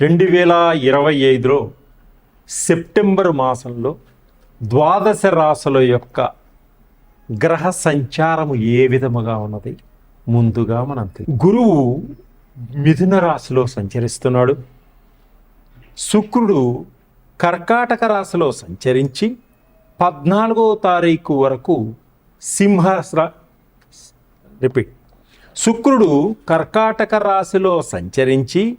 రెండు వేల ఇరవై ఐదులో సెప్టెంబర్ మాసంలో ద్వాదశ రాశుల యొక్క గ్రహ సంచారము ఏ విధముగా ఉన్నది? ముందుగా మనం గురువు మిథున రాశిలో సంచరిస్తున్నాడు. శుక్రుడు కర్కాటక రాశిలో సంచరించి పద్నాలుగో తారీఖు వరకు సింహ రిపీట్. శుక్రుడు కర్కాటక రాశిలో సంచరించి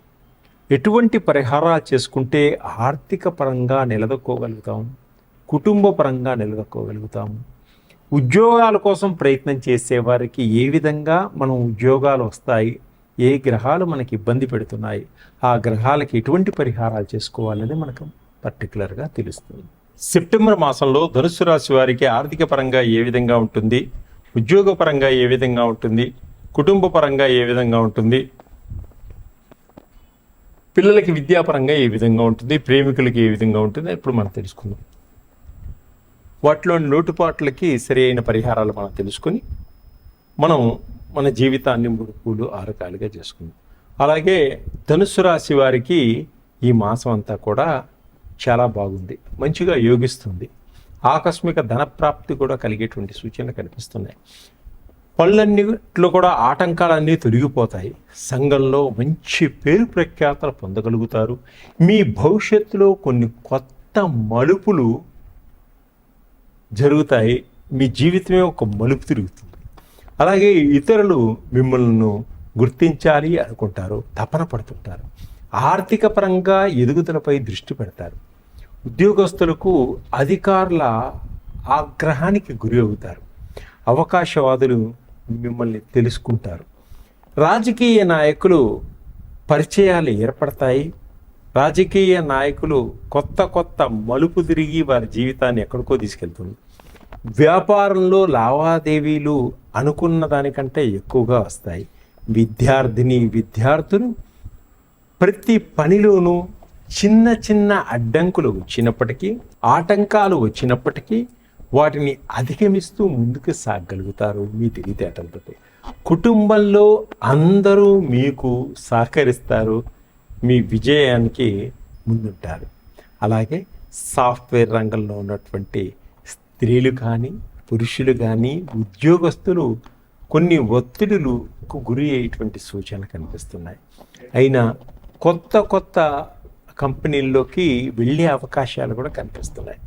ఎటువంటి పరిహారాలు చేసుకుంటే ఆర్థిక పరంగా నిలదొక్కోగలుగుతాం? కుటుంబ పరంగా నిలదొక్కోగలుగుతాము ఉద్యోగాల కోసం ప్రయత్నం చేసేవారికి ఏ విధంగా మనం ఉద్యోగాలు వస్తాయి? ఏ గ్రహాలు మనకి ఇబ్బంది పెడుతున్నాయి? ఆ గ్రహాలకి ఎటువంటి పరిహారాలు చేసుకోవాలనేది మనకు పర్టికులర్గా తెలుస్తుంది. సెప్టెంబర్ మాసంలో ధనుసు రాశి వారికి ఆర్థిక పరంగా ఏ విధంగా ఉంటుంది? ఉద్యోగపరంగా ఏ విధంగా ఉంటుంది? కుటుంబ పరంగా ఏ విధంగా ఉంటుంది? పిల్లలకి విద్యాపరంగా ఏ విధంగా ఉంటుంది? ప్రేమికులకి ఏ విధంగా ఉంటుంది? ఇప్పుడు మనం తెలుసుకుందాం. వాటిలోని లోటుపాట్లకి సరి అయిన పరిహారాలు మనం తెలుసుకొని మనం మన జీవితాన్ని మూడు పూలు ఆరకాలుగా చేసుకుందాం. అలాగే ధనుస్సు రాశి వారికి ఈ మాసం అంతా కూడా చాలా బాగుంది. మంచిగా యోగిస్తుంది. ఆకస్మిక ధనప్రాప్తి కూడా కలిగేటువంటి సూచనలు కనిపిస్తున్నాయి. పనులన్నిట్లో కూడా ఆటంకాలన్నీ తొలగిపోతాయి. సంఘంలో మంచి పేరు ప్రఖ్యాతలు పొందగలుగుతారు. మీ భవిష్యత్తులో కొన్ని కొత్త మలుపులు జరుగుతాయి. మీ జీవితమే ఒక మలుపు తిరుగుతుంది. అలాగే ఇతరులు మిమ్మల్ని గుర్తించాలి అనుకుంటారు తపన పడుతుంటారు. ఆర్థిక పరంగా ఎదుగుదలపై దృష్టి పెడతారు. ఉద్యోగస్తులకు అధికారుల ఆగ్రహానికి గురి అవుతారు అవకాశవాదులు మిమ్మల్ని తెలుసుకుంటారు. రాజకీయ నాయకులు పరిచయాలు ఏర్పడతాయి. రాజకీయ నాయకులు కొత్త కొత్త మలుపు తిరిగి వారి జీవితాన్ని ఎక్కడికో తీసుకెళ్తుంది. వ్యాపారంలో లావాదేవీలు అనుకున్న దానికంటే ఎక్కువగా వస్తాయి. విద్యార్థిని విద్యార్థులు ప్రతి పనిలోనూ చిన్న చిన్న అడ్డంకులు వచ్చినప్పటికీ ఆటంకాలు వచ్చినప్పటికీ వాటిని అధిగమిస్తూ ముందుకు సాగగలుగుతారు మీ తెలివితేటలతో కుటుంబంలో అందరూ మీకు సహకరిస్తారు మీ విజయానికి ముందుంటారు. అలాగే సాఫ్ట్వేర్ రంగంలో ఉన్నటువంటి స్త్రీలు కానీ పురుషులు కానీ ఉద్యోగస్తులు కొన్ని ఒత్తిడులకు గురి అయ్యేటువంటి సూచనలు కనిపిస్తున్నాయి. అయినా కొత్త కొత్త కంపెనీల్లోకి వెళ్ళే అవకాశాలు కూడా కనిపిస్తున్నాయి.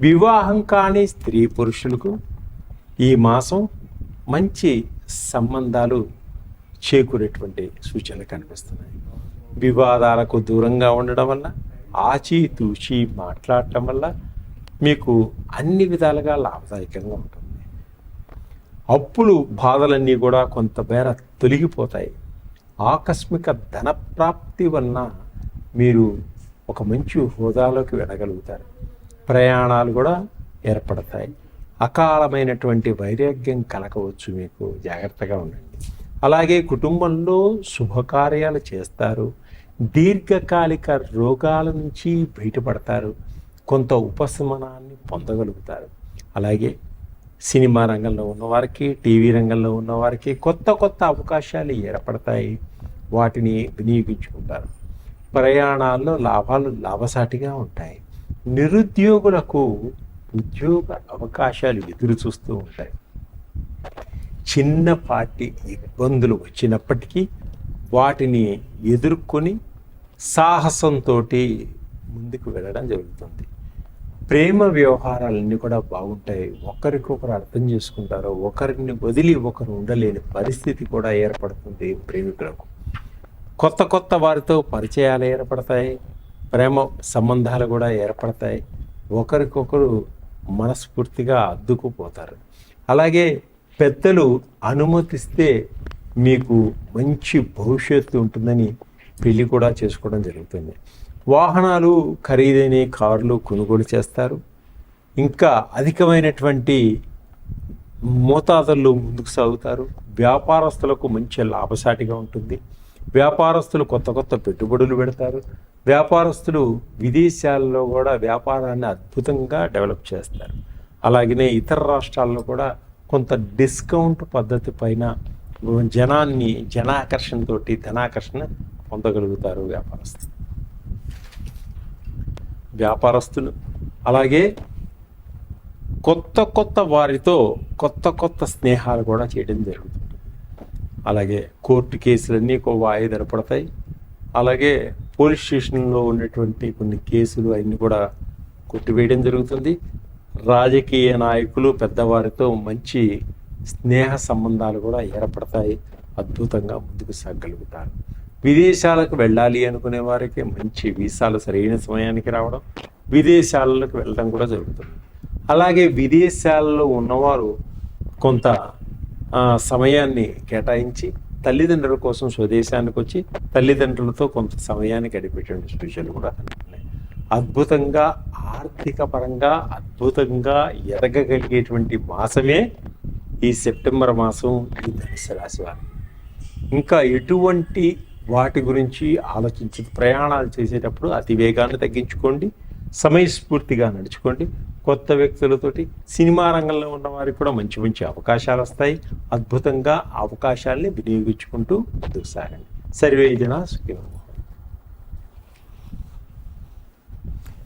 వివాహం కాని స్త్రీ పురుషులకు ఈ మాసం మంచి సంబంధాలు చేకూరేటువంటి సూచనలు కనిపిస్తున్నాయి. వివాదాలకు దూరంగా ఉండడం వల్ల ఆచితూచి మాట్లాడటం వల్ల మీకు అన్ని విధాలుగా లాభదాయకంగా ఉంటుంది. అప్పులు బాధలన్నీ కూడా కొంతమేర తొలగిపోతాయి. ఆకస్మిక ధన ప్రాప్తి వలన మీరు ఒక మంచి హోదాలోకి వెళ్ళగలుగుతారు. ప్రయాణాలు కూడా ఏర్పడతాయి. అకాలమైనటువంటి వైరాగ్యం కలగవచ్చు మీకు. జాగ్రత్తగా ఉండండి. అలాగే కుటుంబంలో శుభకార్యాలు చేస్తారు. దీర్ఘకాలిక రోగాల నుంచి బయటపడతారు. కొంత ఉపశమనాన్ని పొందగలుగుతారు. అలాగే సినిమా రంగంలో ఉన్నవారికి టీవీ రంగంలో ఉన్నవారికి కొత్త కొత్త అవకాశాలు ఏర్పడతాయి. వాటిని వినియోగించుకుంటారు. ప్రయాణాల్లో లాభాలు లాభసాటిగా ఉంటాయి. నిరుద్యోగులకు ఉద్యోగ అవకాశాలు ఎదురు చూస్తూ ఉంటాయి. చిన్నపాటి ఇబ్బందులు వచ్చినప్పటికీ వాటిని ఎదుర్కొని సాహసంతో ముందుకు వెళ్ళడం జరుగుతుంది. ప్రేమ వ్యవహారాలన్నీ కూడా బాగుంటాయి. ఒకరికొకరు అర్థం చేసుకుంటారు. ఒకరిని వదిలి ఒకరు ఉండలేని పరిస్థితి కూడా ఏర్పడుతుంది ప్రేమికులకు. కొత్త కొత్త వారితో పరిచయాలు ఏర్పడతాయి. ప్రేమ సంబంధాలు కూడా ఏర్పడతాయి. ఒకరికొకరు మనస్ఫూర్తిగా అద్దుకుపోతారు. అలాగే పెద్దలు అనుమతిస్తే మీకు మంచి భవిష్యత్తు ఉంటుందని పెళ్ళి కూడా చేసుకోవడం జరుగుతుంది. వాహనాలు ఖరీదైన కార్లు కొనుగోలు చేస్తారు. ఇంకా అధికమైనటువంటి మోతాదుల్లో ముందుకు సాగుతారు. వ్యాపారస్తులకు మంచి లాభసాటిగా ఉంటుంది. వ్యాపారస్తులు కొత్త కొత్త పెట్టుబడులు పెడతారు. వ్యాపారస్తులు విదేశాల్లో కూడా వ్యాపారాన్ని అద్భుతంగా డెవలప్ చేస్తారు. అలాగనే ఇతర రాష్ట్రాల్లో కూడా కొంత డిస్కౌంట్ పద్ధతి పైన జనాన్ని జనాకర్షణతోటి ధనాకర్షణ పొందగలుగుతారు వ్యాపారస్తులు. వ్యాపారస్తులు. అలాగే కొత్త కొత్త వారితో కొత్త కొత్త స్నేహాలు కూడా చేయడం జరుగుతుంది. అలాగే కోర్టు కేసులన్నీ వాయిదలు పడతాయి. అలాగే పోలీస్ స్టేషన్లో ఉన్నటువంటి కొన్ని కేసులు అన్నీ కూడా కొట్టివేయడం జరుగుతుంది. రాజకీయ నాయకులు పెద్దవారితో మంచి స్నేహ సంబంధాలు కూడా ఏర్పడతాయి. అద్భుతంగా ముందుకు సాగలుగుతారు. విదేశాలకు వెళ్ళాలి అనుకునే వారికి మంచి వీసాలు సరైన సమయానికి రావడం విదేశాలకు వెళ్ళడం కూడా జరుగుతుంది. అలాగే విదేశాల్లో ఉన్నవారు కొంత సమయాన్ని కేటాయించి తల్లిదండ్రుల కోసం స్వదేశానికి వచ్చి తల్లిదండ్రులతో కొంత సమయాన్ని గడిపేటువంటి సూచనలు కూడా అద్భుతంగా ఆర్థిక పరంగా అద్భుతంగా ఎదగగలిగేటువంటి మాసమే ఈ సెప్టెంబర్ మాసం ఈ ధనుసు రాశి వారు. ఇంకా ఎటువంటి వాటి గురించి ఆలోచించి ప్రయాణాలు చేసేటప్పుడు అతి వేగాన్ని తగ్గించుకోండి సమయస్ఫూర్తిగా నడుచుకోండి కొత్త వ్యక్తులతోటి సినిమా రంగంలో ఉన్న వారికి కూడా మంచి మంచి అవకాశాలు వస్తాయి. అద్భుతంగా అవకాశాలని అవకాశాల్ని వినియోగించుకుంటూ ముందుకు సాగండి. సర్వే జన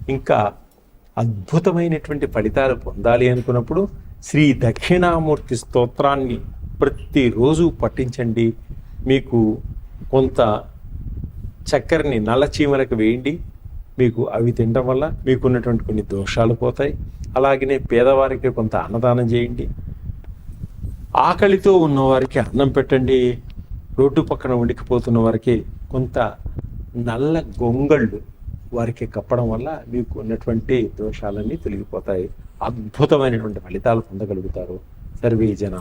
ఇంకా అద్భుతమైనటువంటి ఫలితాలు పొందాలి అనుకున్నప్పుడు శ్రీ దక్షిణామూర్తి స్తోత్రాన్ని ప్రతిరోజు పఠించండి. మీకు కొంత చక్కెరని నల్ల చీమలకు వేయండి. మీకు అవి తినడం వల్ల మీకున్నటువంటి కొన్ని దోషాలు పోతాయి. అలాగనే పేదవారికి కొంత అన్నదానం చేయండి. ఆకలితో ఉన్నవారికి అన్నం పెట్టండి. రోడ్డు పక్కన ఉడికిపోతున్న వారికి కొంత నల్ల గొంగళ్ళు వారికి కప్పడం వల్ల మీకు ఉన్నటువంటి దోషాలన్నీ తొలగిపోతాయి. అద్భుతమైనటువంటి ఫలితాలు పొందగలుగుతారు. సర్వే జన